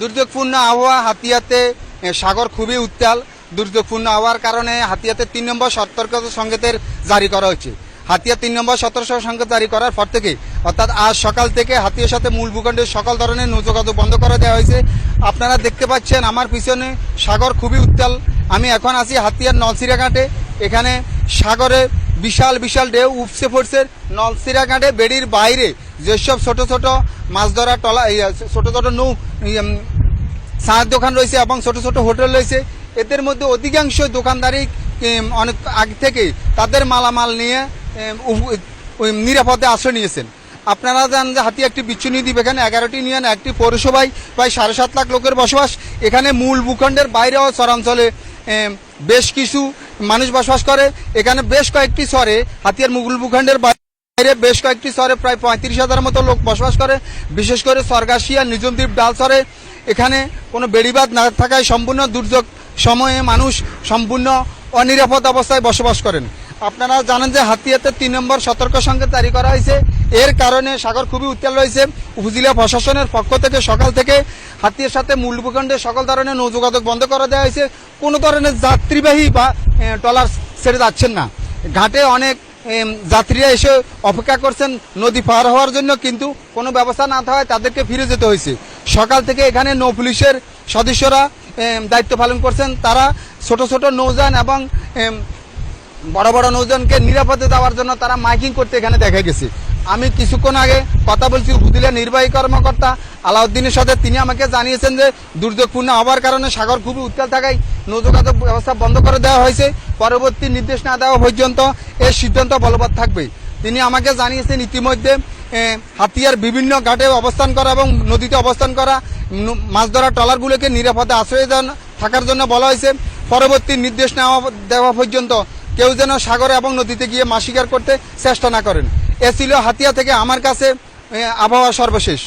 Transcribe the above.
দুর্যোগপূর্ণ আবহাওয়া হাতিয়াতে সাগর খুবই উত্তাল। দুর্যোগপূর্ণ আবহাওয়ার কারণে হাতিয়াতে তিন নম্বর সতর্কতা সংকেতের জারি করা হয়েছে। হাতিয়া তিন নম্বর সতর্ক সংকেত জারি করার পর থেকে, অর্থাৎ আজ সকাল থেকে হাতিয়ার সাথে মূল ভূখণ্ডের সকল ধরনের নৌযোগাযোগ বন্ধ করে দেওয়া হয়েছে। আপনারা দেখতে পাচ্ছেন আমার পিছনে সাগর খুবই উত্তাল। আমি এখন আছি হাতিয়ার নলসিরা ঘাটে এখানে সাগরে বিশাল বিশাল ঢেউ উপসে পড়ছে নলসিরা ঘাটে বেড়ির বাইরে। যেসব ছোট ছোট মাছ ধরা টলা ছোট ছোট নৌ চায়ের দোকান রয়েছে এবং ছোট ছোট হোটেল রয়েছে, এদের মধ্যে অধিকাংশ দোকানদারি অনেক আগে থেকে তাদের মালামাল নিয়ে নিরাপদে আশ্রয় নিয়েছেন। আপনারা জানেন যে হাতি একটি বিচ্ছুনি দ্বীপ, এখানে এগারোটি ইউনিয়ন একটি পৌরসভায় প্রায় সাড়ে সাত লাখ লোকের বসবাস। এখানে মূল ভূখণ্ডের বাইরেও চরাঞ্চলে বেশ কিছু মানুষ বসবাস করে। এখানে বেশ কয়েকটি শহরে হাতিয়ার মুঘল ভূখণ্ডের বাইরে বেশ কয়েকটি শহরে প্রায় পঁয়ত্রিশ হাজার মতো লোক বসবাস করে। বিশেষ করে সরগাছিয়া নিজমদ্বীপ ডাল শহরে এখানে কোনো বেড়িবাদ না থাকায় সম্পূর্ণ দুর্যোগ সময়ে মানুষ সম্পূর্ণ অনিরাপদ অবস্থায় বসবাস করেন। আপনারা জানেন যে হাতিয়াতে তিন নম্বর সতর্ক সংকেত জারি করা হয়েছে। এর কারণে সাগর খুবই উত্তাল রয়েছে। উপজেলা প্রশাসনের পক্ষ থেকে সকাল থেকে হাতিয়ার সাথে মূল ভূখণ্ডে সকল ধরনের নৌযোগাযোগ বন্ধ করে দেওয়া হয়েছে। কোনো ধরনের যাত্রীবাহী বা ট্রলার ছেড়ে যাচ্ছেন না। ঘাটে অনেক যাত্রীরা এসে অপেক্ষা করছেন নদী পার হওয়ার জন্য, কিন্তু কোনো ব্যবস্থা না থাকায় তাদেরকে ফিরে যেতে হয়েছে। সকাল থেকে এখানে নৌ পুলিশের সদস্যরা দায়িত্ব পালন করছেন। তারা ছোট ছোট নৌযান এবং বড় বড় নৌযানকে নিরাপদে দেওয়ার জন্য তারা মাইকিং করতে এখানে দেখা গেছে। আমি কিছুক্ষণ আগে কথা বলছি উপজেলা নির্বাহী কর্মকর্তা আলাউদ্দিনের সাথে। তিনি আমাকে জানিয়েছেন যে দুর্যোগপূর্ণ হওয়ার কারণে সাগর খুবই উত্তাল থাকায় নৌযোগাযোগ ব্যবস্থা বন্ধ করে দেওয়া হয়েছে। পরবর্তী নির্দেশ না দেওয়া পর্যন্ত এর সিদ্ধান্ত বলবৎ থাকবে। তিনি আমাকে জানিয়েছেন ইতিমধ্যে হাতিয়ার বিভিন্ন ঘাটে অবস্থান করা এবং নদীতে অবস্থান করা মাছ ধরা ট্রলারগুলোকে নিরাপদে আশ্রয় থাকার জন্য বলা হয়েছে। পরবর্তী নির্দেশ নেওয়া দেওয়া পর্যন্ত কেউ যেন সাগরে এবং নদীতে গিয়ে মাছ শিকার করতে চেষ্টা না করেন। এ ছিল হাতিয়া থেকে আমার কাছে আবহাওয়া সর্বশেষ।